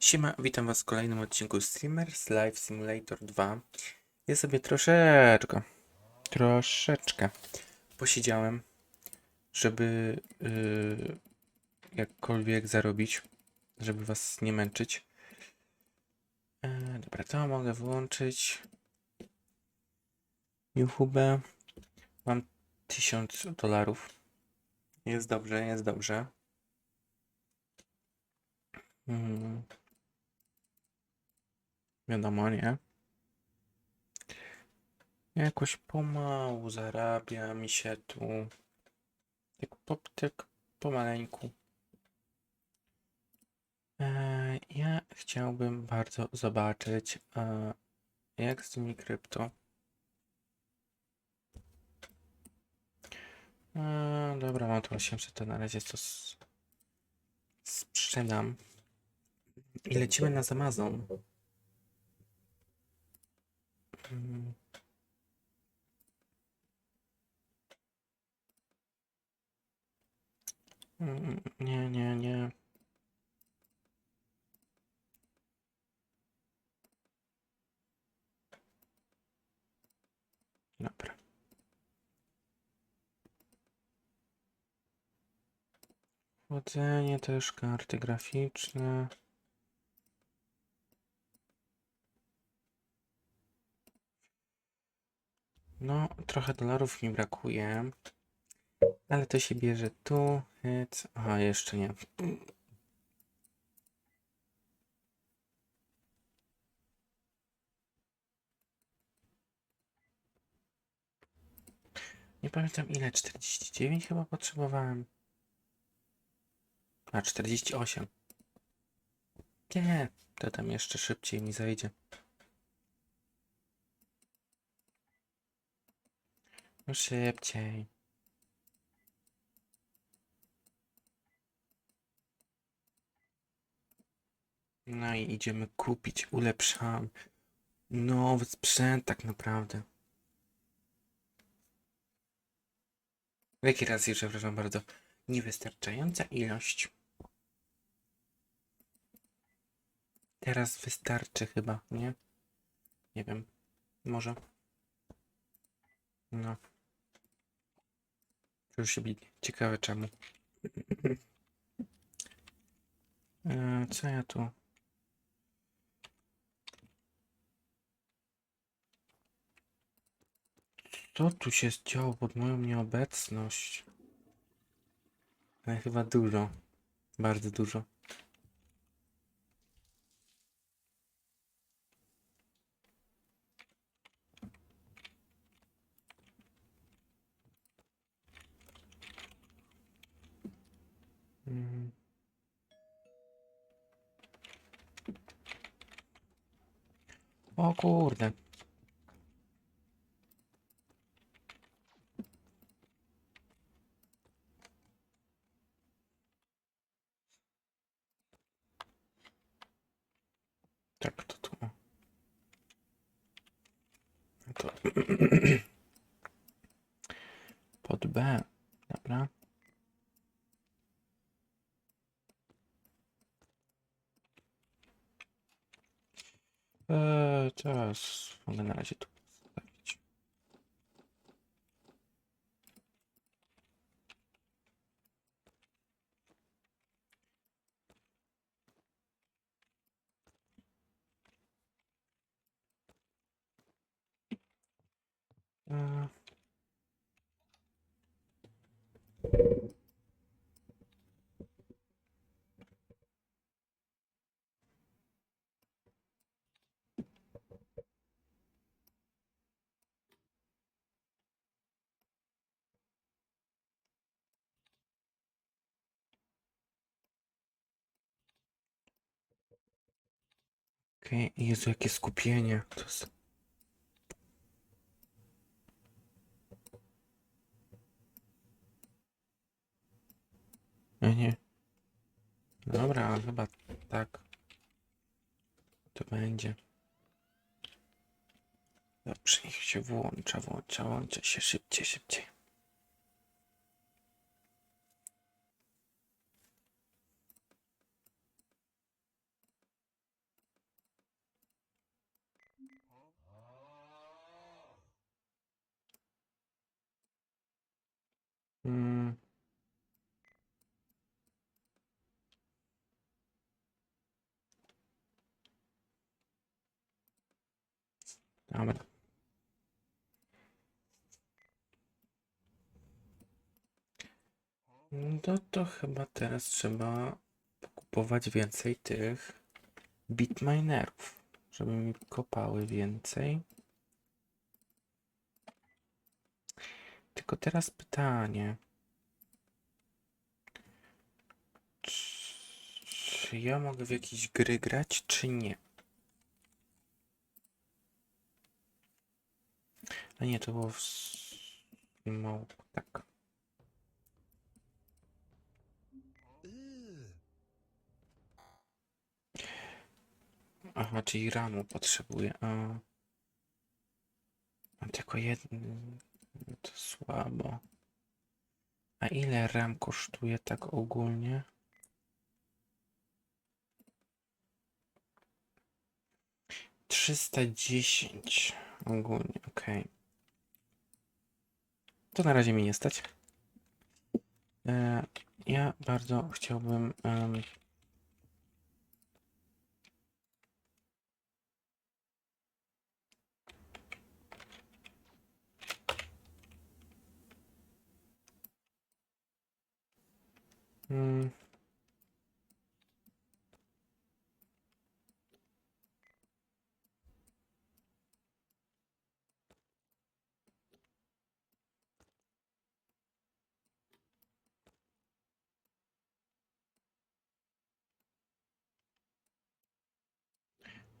Siema, witam was w kolejnym odcinku Streamers Live Simulator 2. Ja sobie troszeczkę, troszeczkę posiedziałem, żeby yy, jakkolwiek zarobić, żeby was nie męczyć. E, dobra, to mogę włączyć. YouTube. Mam 1000 dolarów. Jest dobrze, jest dobrze. Hmm. Wiadomo, nie? Jakoś pomału zarabia mi się tu. Tak, po, tak pomaleńku. E, ja chciałbym bardzo zobaczyć, e, jak z tymi krypto. E, dobra, mam tu 800, to na razie to sprzedam. I lecimy na Amazon. Mm. Mm, Nie, nie, nie. Dobra. Chłodzenie też, karty graficzne. No, trochę dolarów mi brakuje. Ale to się bierze tu. Hyc. Aha, jeszcze nie. Nie pamiętam ile. 49 chyba potrzebowałem. A 48. Nie, to tam jeszcze szybciej mi zajdzie. No szybciej. No i idziemy kupić, ulepszam nowy sprzęt tak naprawdę. Jaki raz jeszcze, przepraszam bardzo, niewystarczająca ilość. Teraz wystarczy chyba, nie? Nie wiem. Może. No. Już się bije. Ciekawe czemu. E, co ja tu? Co tu się działo pod moją nieobecność? Ale chyba dużo. Bardzo dużo. O kurde. Tak, to tu. To. Pod B. Okej, Jezu, jakie skupienie. To jest... Nie, nie. Dobra, ale chyba tak. To będzie. Dobrze, niech się włącza, włącza, włącza się szybciej, szybciej. Dobra. No to chyba teraz trzeba kupować więcej tych bitminerów, żeby mi kopały więcej. Tylko teraz pytanie. Czy, ja mogę w jakieś gry grać, czy nie? A nie, to było w... s- Mało, tak. Aha, czyli ramu potrzebuję. A, a tylko jeden. To słabo. A ile ram kosztuje tak ogólnie? Trzysta dziesięć ogólnie, okej. To na razie mi nie stać. E, ja bardzo chciałbym. Mm.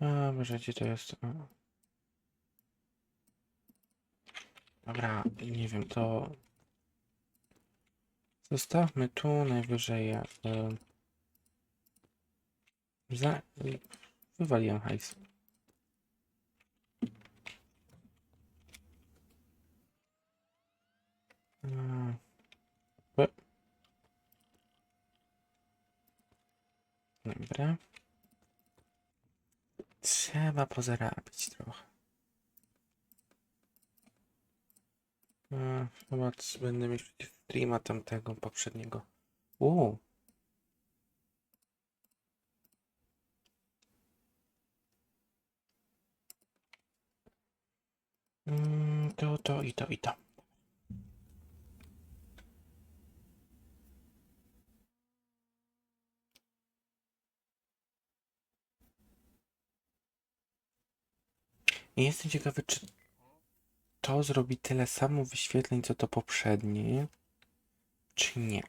A, może gdzie to jest? Dobra, nie wiem, to zostawmy tu najwyżej jak e, za, wywaliłem hajs. E. Dobra. Trzeba pozarabiać trochę. Chyba będę mieć przecież streama tamtego poprzedniego. Uuu. Mm, To, to i to i to. I jestem ciekawy, czy to zrobi tyle samo wyświetleń, co to poprzednie, czy nie.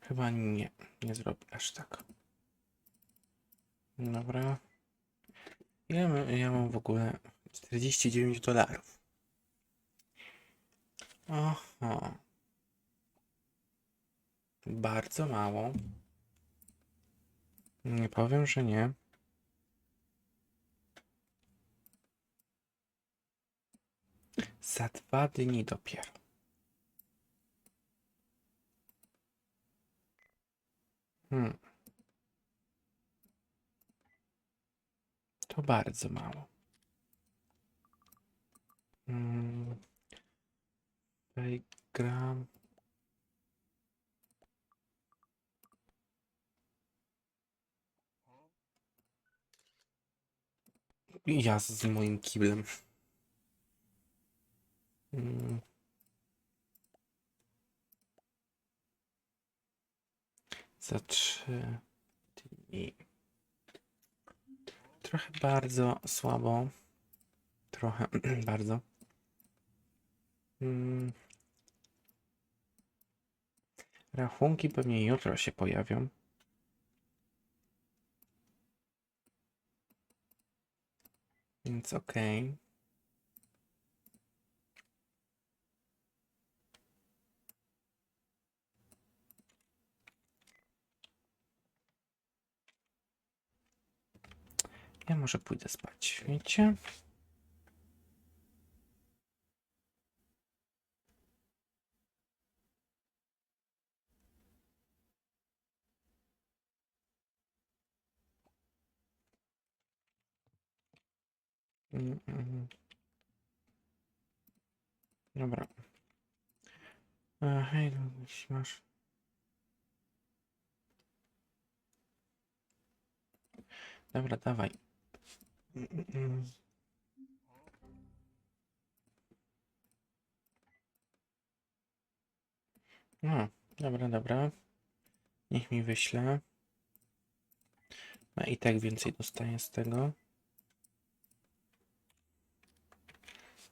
Chyba nie, nie zrobi aż tak. Dobra. Ma- ja mam w ogóle? 49 dolarów. Aha. Bardzo mało. Nie powiem, że nie. Za dwa dni dopiero. Hmm. To bardzo mało. Hmm. Tutaj gram. Ja z moim kiblem. Mm. Za trzy dni. Trochę bardzo słabo. Trochę bardzo. Mm. Rachunki pewnie jutro się pojawią. Więc okej. Ja może pójdę spać, wiecie? Dobra. A, hej, no, jeśli masz. Dobra, dawaj. Mm, mm, mm. No, dobra, dobra. Niech mi wyśle. A i tak więcej dostaję z tego.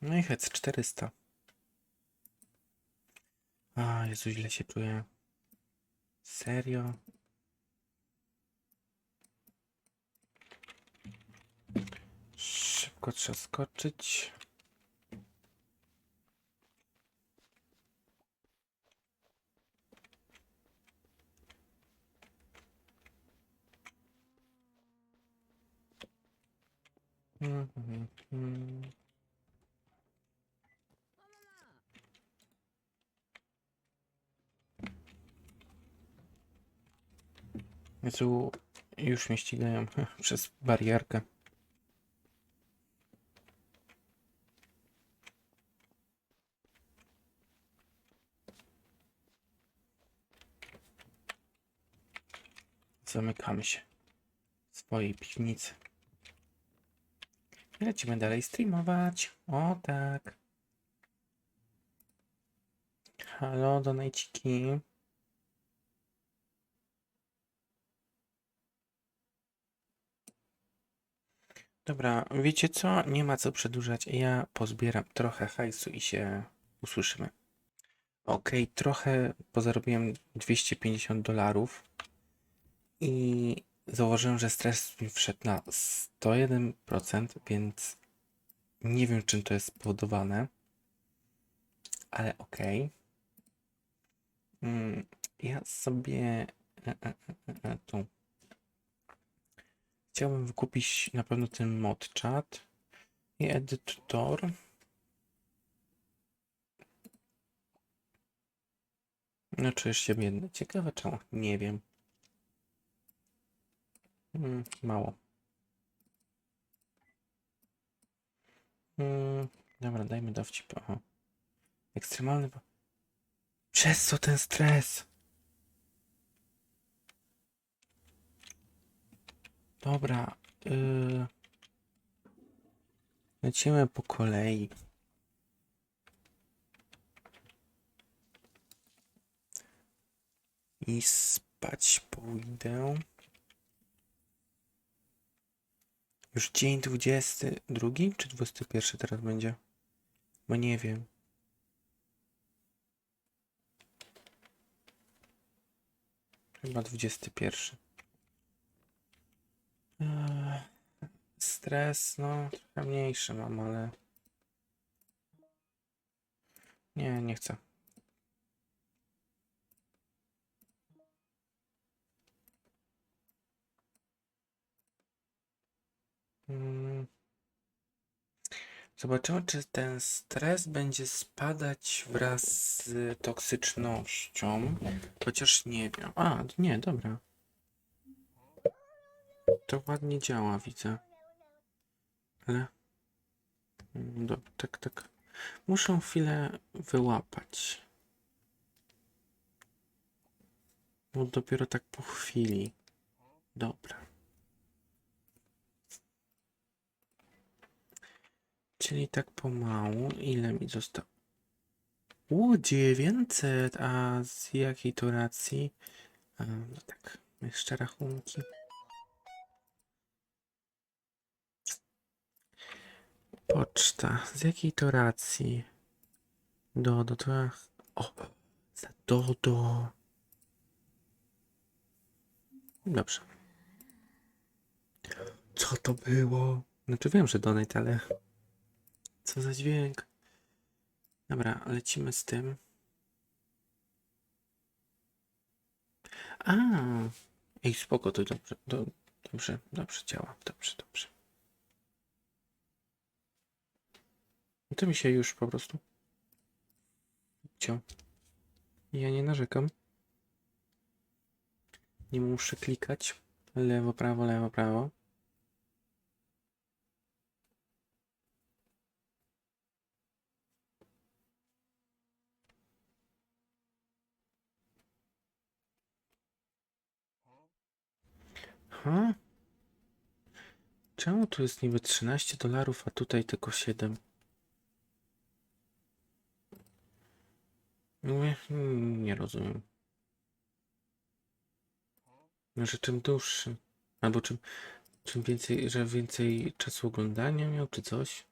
No i hec 400. A, Jezu, źle się czuję. Serio? Szybko trzeba skoczyć. Mhm, Jezu, już mnie ścigają przez barierkę. Zamykamy się w swojej piwnicy. I lecimy dalej streamować. O tak. Halo, donajciki. Dobra, wiecie co? Nie ma co przedłużać. Ja pozbieram trochę hajsu i się usłyszymy. Okej, trochę pozarobiłem 250 dolarów i zauważyłem, że stres mi wszedł na 101%, więc nie wiem czym to jest spowodowane, ale okej. Mm, Ja sobie e, e, e, tu Chciałbym wykupić na pewno ten mod chat i edytor. No czujesz się biedny. Ciekawe czemu. Nie wiem. Mm, mało. Mm, dobra, dajmy dowcip. Aha. Ekstremalny. Przez co ten stres? Dobra. Yy... Lecimy po kolei. I spać pójdę. Już dzień 22 czy 21 teraz będzie? Bo nie wiem. Chyba 21. Eee, Stres, no, trochę mniejszy mam, ale. Nie, nie chcę. Mm. Zobaczymy, czy ten stres będzie spadać wraz z toksycznością. Chociaż nie wiem. A, nie, dobra. To ładnie działa, widzę. Ale. Mm, Do, tak, tak. Muszę chwilę wyłapać. Bo dopiero tak po chwili. Dobra. Czyli tak pomału. Ile mi zostało? U 900, a z jakiej to racji? A, no tak, jeszcze rachunki. Poczta. Z jakiej to racji? Dodo, to... O! Za Dodo. Dobrze. Co to było? Znaczy wiem, że donate, ale... Co za dźwięk? Dobra, lecimy z tym. A, Ej, spoko, to dobrze, do, dobrze, dobrze działa, dobrze, dobrze. To mi się już po prostu. Cio. Ja nie narzekam. Nie muszę klikać. Lewo, prawo, lewo, prawo. Aha. Czemu tu jest niby 13 dolarów, a tutaj tylko 7? Nie, nie rozumiem. Może czym dłuższy? Albo czym, czym więcej, że więcej czasu oglądania miał, czy coś?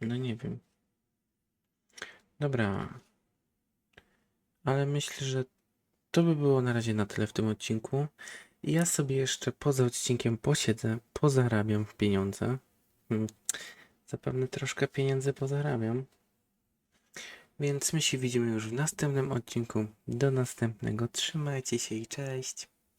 No nie wiem. Dobra. Ale myślę, że to by było na razie na tyle w tym odcinku. Ja sobie jeszcze poza odcinkiem posiedzę, pozarabiam pieniądze. Hmm. Zapewne troszkę pieniędzy pozarabiam. Więc my się widzimy już w następnym odcinku. Do następnego. Trzymajcie się i cześć.